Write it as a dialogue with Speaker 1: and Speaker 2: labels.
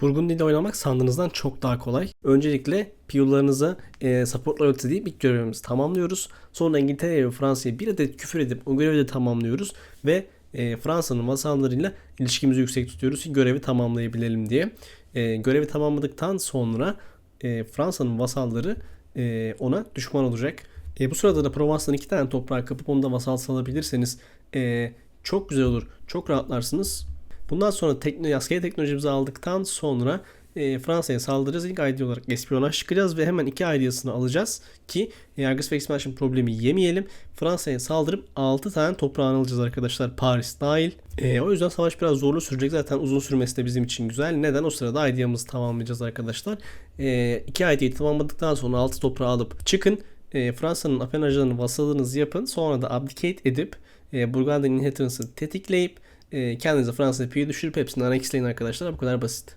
Speaker 1: Burgundy ile oynamak sandığınızdan çok daha kolay. Öncelikle piyollarınıza e, support loyalty deyip ilk görevimizi tamamlıyoruz. Sonra İngiltere ve Fransa'ya bir adet küfür edip o görevi de tamamlıyoruz. Ve e, Fransa'nın vasallarıyla ilişkimizi yüksek tutuyoruz ki görevi tamamlayabilelim diye. E, görevi tamamladıktan sonra e, Fransa'nın vasalları e, ona düşman olacak. E, bu sırada da Provence'dan iki tane toprağı kapıp onu da vasal salabilirseniz e, çok güzel olur. Çok rahatlarsınız. Bundan sonra tekno, askeri teknolojimizi aldıktan sonra e, Fransa'ya saldıracağız. İlk ID olarak espiyonaj çıkacağız ve hemen iki ID'sini alacağız ki yargıs ve expansion problemi yemeyelim. Fransa'ya saldırıp 6 tane toprağını alacağız arkadaşlar. Paris dahil. E, o yüzden savaş biraz zorlu sürecek. Zaten uzun sürmesi de bizim için güzel. Neden? O sırada ID'mizi tamamlayacağız arkadaşlar. E, iki ID'yi tamamladıktan sonra 6 toprağı alıp çıkın. E, Fransa'nın apanajlarını vasalınızı yapın. Sonra da abdicate edip e, Burgundy'nin inheritance'ı tetikleyip e, kendinize Fransa'ya piyo düşürüp hepsini annexleyin arkadaşlar. Bu kadar basit.